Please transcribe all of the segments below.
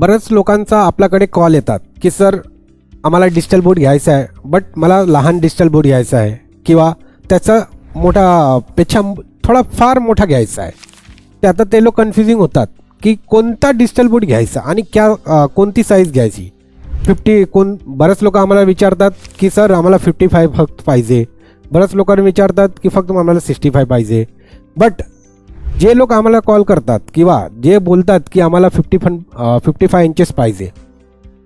बऱ्याच लोकांचा आपल्याकडे कॉल येतात की सर आम्हाला डिजिटल बोर्ड घ्यायचा आहे बट मला लहान डिजिटल बोर्ड घ्यायचा आहे किंवा त्याचा मोठा पेक्षा थोडा फार मोठा घ्यायचा आहे. ते आता ते लोक कन्फ्युजिंग होतात की कोणता डिजिटल बोर्ड घ्यायचा आणि क्या कोणती साईज घ्यायची? फिफ्टी कोण बरेच लोक आम्हाला विचारतात की सर आम्हाला फिफ्टी फाय फक्त पाहिजे. बऱ्याच लोकांना विचारतात की फक्त आम्हाला सिक्स्टी फाय पाहिजे. बट जे लोक आम्हाला कॉल करतात किंवा जे बोलतात की आम्हाला fifty fun fifty five inches पाहिजे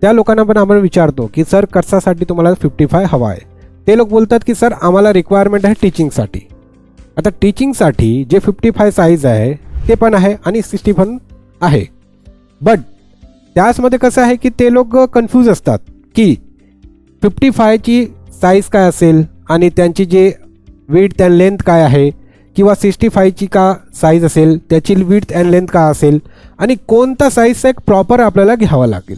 त्या लोकांना पण आम्हाला विचारतो की सर कशासाठी तुम्हाला फिफ्टी फाय हवा आहे? ते लोक बोलतात की सर आम्हाला रिक्वायरमेंट आहे टीचिंगसाठी आता टीचिंगसाठी जे फिफ्टी फाय साईज आहे ते पण आहे आणि सिक्स्टी पण आहे. बट त्याचमध्ये कसं आहे की ते लोक कन्फ्यूज असतात की फिफ्टी फायची साईज काय असेल आणि त्यांची जे वेट त्या लेंथ काय आहे किंवा सिक्स्टी फायची का साईज असेल त्याची विड्थ अँड लेंथ का असेल आणि कोणता साईजचा एक प्रॉपर आपल्याला घ्यावा लागेल?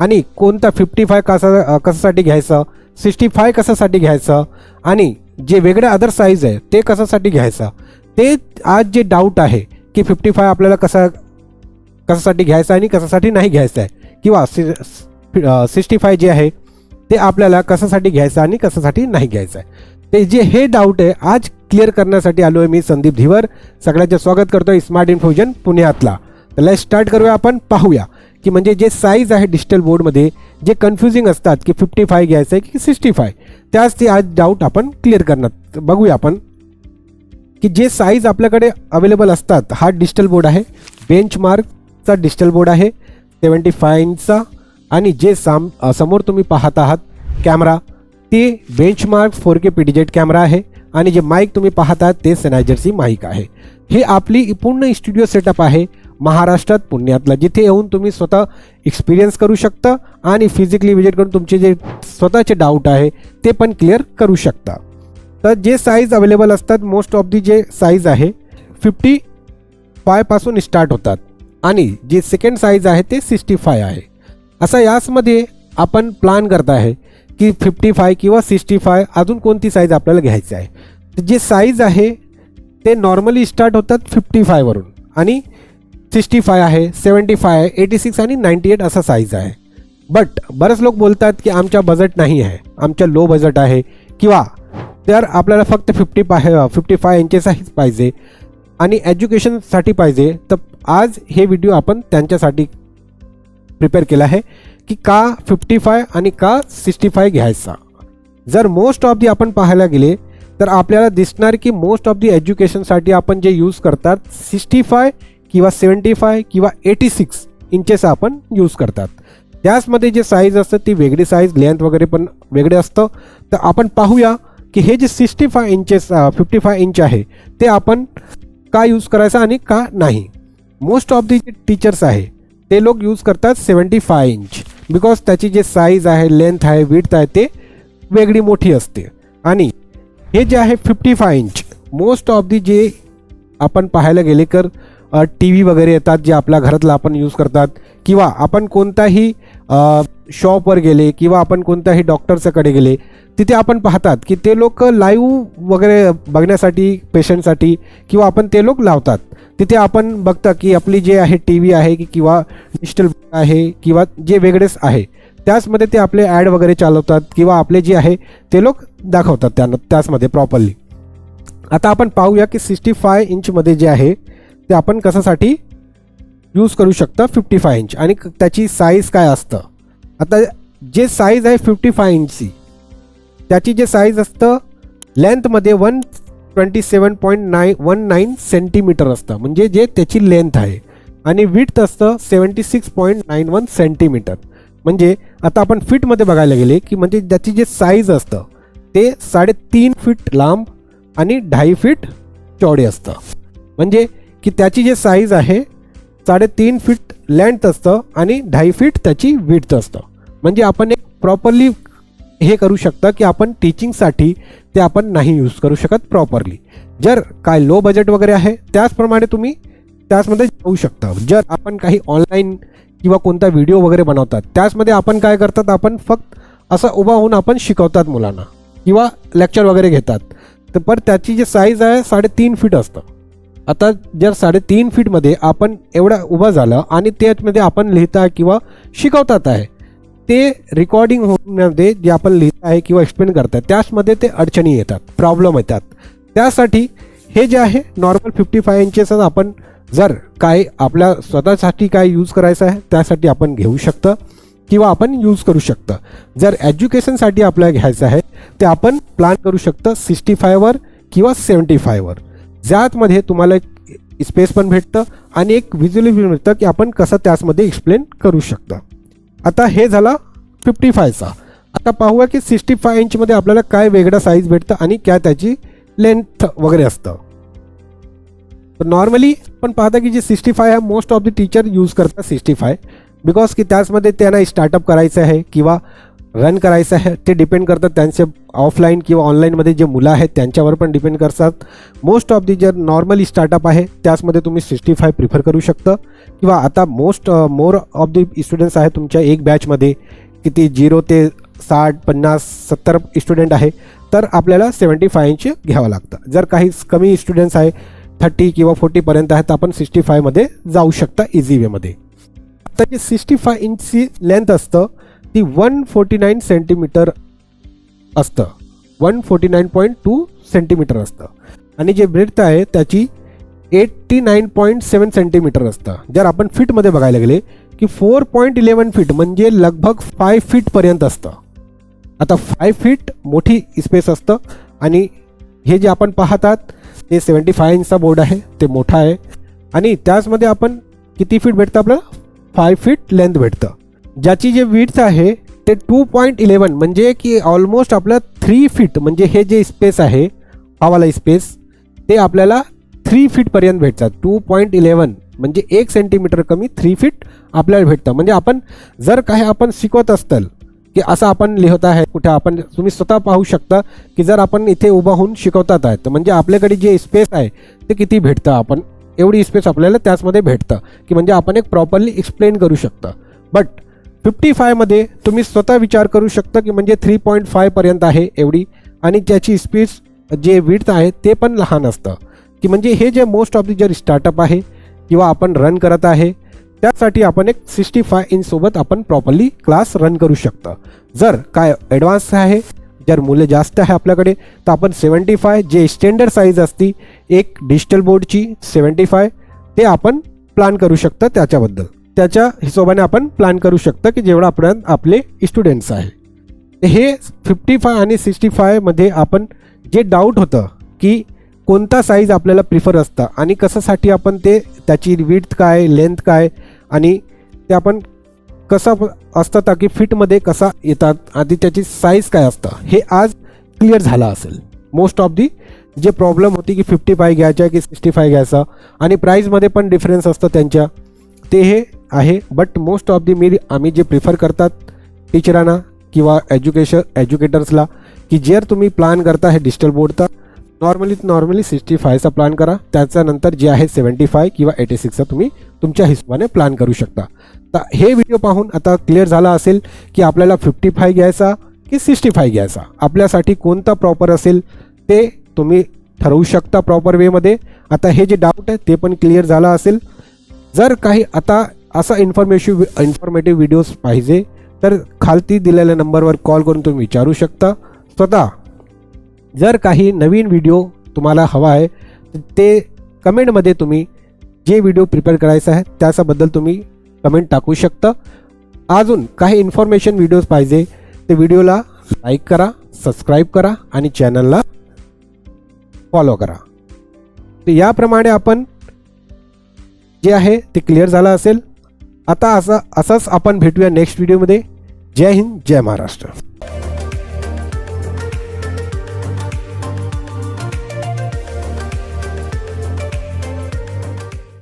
आणि कोणता फिफ्टी फाय कसा कशासाठी घ्यायचं? सिक्स्टी फाय कशासाठी घ्यायचं? आणि जे वेगळे अदर साईज आहे ते कशासाठी घ्यायचं? ते आज जे डाऊट आहे की फिफ्टी फाय आपल्याला कसा कशासाठी घ्यायचं आणि कशासाठी नाही घ्यायचं आहे किंवा सिक्स्टी फाय जे आहे ते आपल्याला कशासाठी घ्यायचं आणि कशासाठी नाही घ्यायचं आहे. ते जे हे डाऊट आहे आज क्लिअर करण्यासाठी आलो आहे मी संदीप धिवर. सगळ्यांचे स्वागत करतोय स्मार्ट इन्फ्युजन पुण्यातला. तर लाइट स्टार्ट करूया आपण पाहूया की म्हणजे जे साईज आहे डिजिटल बोर्डमध्ये जे कन्फ्युजिंग असतात की फिफ्टी फाय घ्यायचं आहे की सिक्स्टी फाय त्याच ते आज डाऊट आपण क्लिअर करणार. बघूया आपण की जे साईज आपल्याकडे अवेलेबल असतात हा डिजिटल बोर्ड आहे. बेंचमार्कचा डिजिटल बोर्ड आहे. सेवन्टी फाय इंचचा आणि जे साम समोर तुम्ही पाहत आहात कॅमेरा ते बेंचमार्क फोर के पीडीजेट कॅमेरा आहे आणि जे माईक तुम्ही पाहत आहात ते सेनायझरची माईक आहे. हे आपली पूर्ण स्टुडिओ सेटअप आहे महाराष्ट्रात पुण्यातला जिथे येऊन तुम्ही स्वतः एक्सपिरियन्स करू शकता आणि फिजिकली विजिट करून तुमचे जे स्वतःचे डाऊट आहे ते पण क्लिअर करू शकता. तर जे साईज अवेलेबल असतात मोस्ट ऑफ दी जे साईज आहे फिफ्टी फायपासून स्टार्ट होतात आणि जे सेकंड साईज आहे ते सिक्स्टी फाय आहे. असा याचमध्ये आपण प्लॅन करत आहे की फिफ्टी फाय किंवा सिक्स्टी फाय अजून कोणती साईज आपल्याला घ्यायची आहे? जे साईज आहे ते नॉर्मली स्टार्ट होतात फिफ्टी फायवरून आणि सिक्स्टी फाय आहे सेवन्टी फाय आहे एटी सिक्स आणि नाईन्टी एट असा साईज आहे. बट बरेच लोक बोलतात की आमच्या बजेट नाही आहे. आमच्या लो बजेट आहे. किंवा तर आपल्याला फक्त फिफ्टी पाय फिफ्टी फाय इंचेसच पाहिजे. आणि एज्युकेशनसाठी पाहिजे. तर आज हे व्हिडिओ आपण त्यांच्यासाठी प्रिपेअर केला आहे. की का फिफ्टी फाय आणि का सिक्स्टी फाय घ्यायचा. जर मोस्ट ऑफ दी आपण पाहायला गेले तर आपल्याला दिसणार की मोस्ट ऑफ दी एज्युकेशनसाठी आपण जे यूज करतात सिक्स्टी फाय किंवा सेवन्टी फाय किंवा एटी सिक्स इंचेस आपण यूज करतात. त्याचमध्ये जे साईज असतं ती वेगळी साईज लेंथ वगैरे पण वेगळे असतं. तर आपण पाहूया की हे जे sixty five inches fifty five inch आहे ते आपण का यूज करायचं आणि का नाही. मोस्ट ऑफ दी जे टीचर्स आहे ते लोक यूज करतात सेवन्टी फाय इंच बिकॉज त्याची जे साईज आहे लेंथ आहे विड्थ आहे ते वेगळी मोठी असते. आणि हे जे आहे fifty five inch most of the जे आपण पाहायला गेले तर टी व्ही वगैरे येतात जे आपल्या घरातला आपण यूज करतात किंवा आपण कोणताही शॉपवर गेले किंवा आपण कोणत्याही डॉक्टरच्याकडे गेले तिथे आपण पाहतात की ते लोक लाईव्ह वगैरे बघण्यासाठी पेशंटसाठी किंवा आपण ते लोक लावतात. तिथे आपण बघता की आपली जे आहे टी व्ही आहे की किंवा डिजिटल आहे किंवा जे वेगळेच आहे त्याचमध्ये ते आपले ॲड वगैरे चालवतात किंवा आपले जे आहे ते लोक दाखवतात त्यांना त्याचमध्ये प्रॉपरली आता आपण पाहूया की सिक्स्टी फाय इंचमध्ये जे आहे ते आपण कशासाठी यूज करू शकता फिफ्टी फाय इंच आणि त्याची साईज काय असतं? आता जे साईज आहे फिफ्टी फाय इंचची त्याची जे साईज असतं लेंथमध्ये one twenty seven point nine one nine centimetre असतं. म्हणजे जे त्याची लेंथ आहे. आणि विथ असतं seventy six point nine one centimetre म्हणजे आता आपण फीटमध्ये बघायला गेले की म्हणजे त्याची जे साईज असतं ते साडेतीन फीट लांब आणि ढाई फीट चौडे असतं. म्हणजे की त्याची जे साईज आहे साडेतीन फीट लेंथ असतं आणि ढाई फीट त्याची विड्थ असतं. म्हणजे आपण एक प्रॉपरली हे करू शकता की आपण टीचिंगसाठी ते आपण नाही यूज करू शकत प्रॉपरली जर काय लो बजेट वगैरे आहे त्याचप्रमाणे तुम्ही त्याचमध्ये जाऊ शकता. जर आपण काही ऑनलाईन किंवा कोणता व्हिडिओ वगैरे बनवतात त्याचमध्ये आपण काय करतात आपण फक्त असं उभा होऊन आपण शिकवतात मुलांना किंवा लेक्चर वगैरे घेतात. तर पर त्याची जी साईज आहे साडेतीन फीट असतं. आता जर साडेतीन फीटमध्ये आपण एवढा उभं झालं आणि त्यामध्ये आपण लिहिता किंवा शिकवतात आहे ते रेकॉर्डिंग होण्यामध्ये जे आपण लिहित आहे किंवा एक्सप्लेन करतात त्याचमध्ये ते अडचणी येतात प्रॉब्लेम येतात. त्यासाठी हे जे आहे नॉर्मल फिफ्टी फाय इंचेस आपण जर काय आपल्या स्वतःसाठी काय यूज करायचं आहे त्यासाठी आपण घेऊ शकतं किंवा आपण यूज करू शकतं. जर एज्युकेशनसाठी आपल्याला घ्यायचं आहे ते आपण प्लॅन करू शकतं सिक्स्टी फायवर किंवा सेवन्टी फायवर ज्यातमध्ये तुम्हाला स्पेस पण भेटतं आणि एक व्हिज्युअली मिळतं की आपण कसं त्याचमध्ये एक्सप्लेन करू शकतं. आता हे झाला फिफ्टी फायचा आता पाहूया की सिक्स्टी फाय इंचमध्ये आपल्याला काय वेगळं साईज भेटतं आणि काय त्याची लेंथ वगैरे असतं. तर नॉर्मली पण पाहता की जे सिक्स्टी फाय हा most of the teacher use करतात सिक्स्टी फाय बिकॉज की त्याचमध्ये त्यांना स्टार्टअप करायचं आहे किंवा रन करायचं आहे ते डिपेंड करतात त्यांचे ऑफलाईन किंवा ऑनलाईनमध्ये जे मुलं आहेत त्यांच्यावर पण डिपेंड करतात. मोस्ट ऑफ दी जर नॉर्मली स्टार्टअप आहे त्याचमध्ये तुम्ही सिक्स्टी फाय प्रिफर करू शकता. किंवा आता most more of the students आहे तुमच्या एक बॅचमध्ये किती झिरो ते साठ पन्नास सत्तर स्टुडंट आहे तर आपल्याला सेवन्टी फाय इंच घ्यावं लागतं. जर काही कमी स्टुडंट्स आहे थर्टी किंवा फोर्टीपर्यंत आहे तर आपण सिक्स्टी फायमध्ये जाऊ शकता इझी वेमध्ये तर जे सिक्स्टी फाय इंचची लेंथ असतं ती वन फोर्टी नाईन सेंटीमीटर असतं. One forty nine point two centimetre असतं. आणि जे ब्रेथ आहे त्याची eighty nine point seven centimetre असतं. जर आपण फीटमध्ये बघायला गेले की फोर पॉईंट इलेवन फीट म्हणजे लगभग फाय फीटपर्यंत असतं. आता फाय फीट मोठी स्पेस असतं. आणि हे जे आपण पाहतात ते सेवन्टी फाय इंचचा बोर्ड आहे ते मोठा आहे. आणि त्याचमध्ये आपण किती फीट भेटतं आपलं फाय फीट लेंथ भेटतं. ज्याची जे विड्थ आहे ते टू पॉईंट इलेवन म्हणजे की ऑलमोस्ट आपलं थ्री फीट म्हणजे हे जे स्पेस आहे हवाला स्पेस ते आपल्याला थ्री फीटपर्यंत भेटतात. टू पॉईंट इलेवन म्हणजे एक सेंटीमीटर कमी थ्री फीट आपल्याला भेटतं. म्हणजे आपण जर काही आपण शिकवत असताल की असं आपण लिहत आहे कुठे आपण तुम्ही स्वतः पाहू शकता की जर आपण इथे उभा होऊन शिकवतात आहे तर म्हणजे आपल्याकडे जे स्पेस आहे ते किती भेटतं आपण? एवढी स्पेस आपल्याला त्याचमध्ये भेटतं की म्हणजे आपण एक प्रॉपरली एक्सप्लेन करू शकतं. बट फिफ्टी फायमध्ये तुम्ही स्वतः विचार करू शकता की म्हणजे थ्री पॉईंट फायपर्यंत आहे एवढी. आणि त्याची स्पीड जे विड्थ आहे ते पण लहान असतं. की म्हणजे हे जे मोस्ट ऑफ दी जर स्टार्टअप आहे किंवा आपण रन करत आहे त्यासाठी आपण एक सिक्स्टी फाय इंचसोबत आपण प्रॉपरली क्लास रन करू शकता. जर काय ॲडव्हान्स आहे जर मुलं जास्त आहे आपल्याकडे तर आपण सेवन्टी फाय जे स्टँडर्ड साईज असती एक डिजिटल बोर्डची सेवन्टी फाय ते आपण प्लॅन करू शकता त्याच्याबद्दल. त्याच्या हिशोबाने आपण प्लॅन करू शकता की जेवढा आपण आपले स्टुडंट्स आहे. हे फिफ्टी फाय आणि सिक्स्टी फायमध्ये आपण जे डाऊट होतं की कोणता साईज आपल्याला प्रिफर असतं आणि कशासाठी आपण ते त्याची विड्थ काय लेंथ काय आणि ते आपण कसं असतं की फिटमध्ये कसा येतात आधी त्याची साईज काय असतं हे आज क्लिअर झालं असेल. मोस्ट ऑफ दी जे प्रॉब्लेम होती की फिफ्टी फाय घ्यायच्या की सिक्स्टी फाय घ्यायचा आणि प्राईजमध्ये पण डिफरन्स असतं त्यांच्या ते हे आहे बट मोस्ट ऑफ दी मी आम्ही जे प्रिफर करतात टीचरांना किंवा एज्युकेशन एज्युकेटर्सला की जर तुम्ही प्लॅन करता हे डिजिटल बोर्डचा नॉर्मली नॉर्मली सिक्स्टी फायचा प्लॅन करा. त्याच्यानंतर जे आहे सेवन्टी फाय किंवा एटी सिक्सचा तुम्ही तुमच्या हिशोबाने प्लॅन करू शकता. तर हे व्हिडिओ पाहून आता क्लिअर झाला असेल की आपल्याला फिफ्टी फाय घ्यायचा की सिक्स्टी फाय घ्यायचा. आपल्यासाठी कोणता प्रॉपर असेल ते तुम्ही ठरवू शकता प्रॉपर वेमध्ये आता हे जे डाऊट आहे ते पण क्लिअर झाला असेल. जर काही आता असा इन्फॉर्मेटिव्ह इन्फॉर्मेटिव्ह व्हिडिओज पाहिजे तर खालती दिलेल्या नंबरवर कॉल करून तुम्ही विचारू शकता. स्वतः जर काही नवीन व्हिडिओ तुम्हाला हवा आहे तर ते कमेंटमध्ये तुम्ही जे व्हिडिओ प्रिपेअर करायचा आहे त्याच्याबद्दल तुम्ही कमेंट टाकू शकता. अजून काही इन्फॉर्मेशन व्हिडिओज पाहिजे ते व्हिडिओला लाईक करा सबस्क्राईब करा आणि चॅनलला फॉलो करा. तर याप्रमाणे आपण जे आहे ते क्लिअर झालं असेल. आता असं असंच आपण भेटूया नेक्स्ट व्हिडिओमध्ये जय हिंद जय महाराष्ट्र.